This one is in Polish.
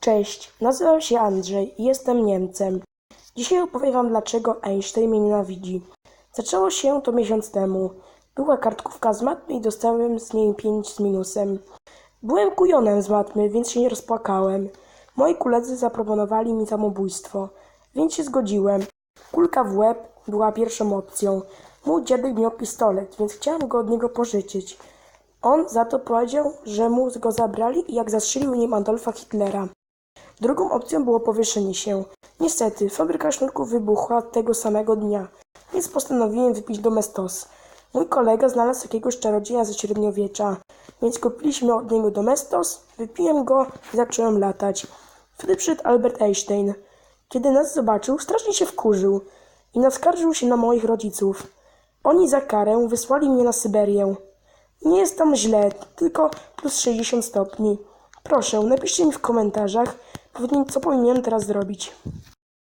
Cześć, nazywam się Andrzej i jestem Niemcem. Dzisiaj opowiem Wam, dlaczego Einstein mnie nienawidzi. Zaczęło się to miesiąc temu. Była kartkówka z matmy i dostałem z niej 5 z minusem. Byłem kujonem z matmy, więc się nie rozpłakałem. Moi koledzy zaproponowali mi samobójstwo, więc się zgodziłem. Kulka w łeb była pierwszą opcją. Mój dziadek miał pistolet, więc chciałem go od niego pożyczyć. On za to powiedział, że mu go zabrali i jak zastrzelił nim Adolfa Hitlera. Drugą opcją było powieszenie się. Niestety, fabryka sznurków wybuchła tego samego dnia, więc postanowiłem wypić domestos. Mój kolega znalazł jakiegoś czarodzieja ze średniowiecza, więc kupiliśmy od niego domestos, wypiłem go i zacząłem latać. Wtedy przyszedł Albert Einstein. Kiedy nas zobaczył, strasznie się wkurzył i naskarżył się na moich rodziców. Oni za karę wysłali mnie na Syberię. Nie jest tam źle, tylko plus 60 stopni. Proszę, napiszcie mi w komentarzach, powinien- co powinienem teraz zrobić.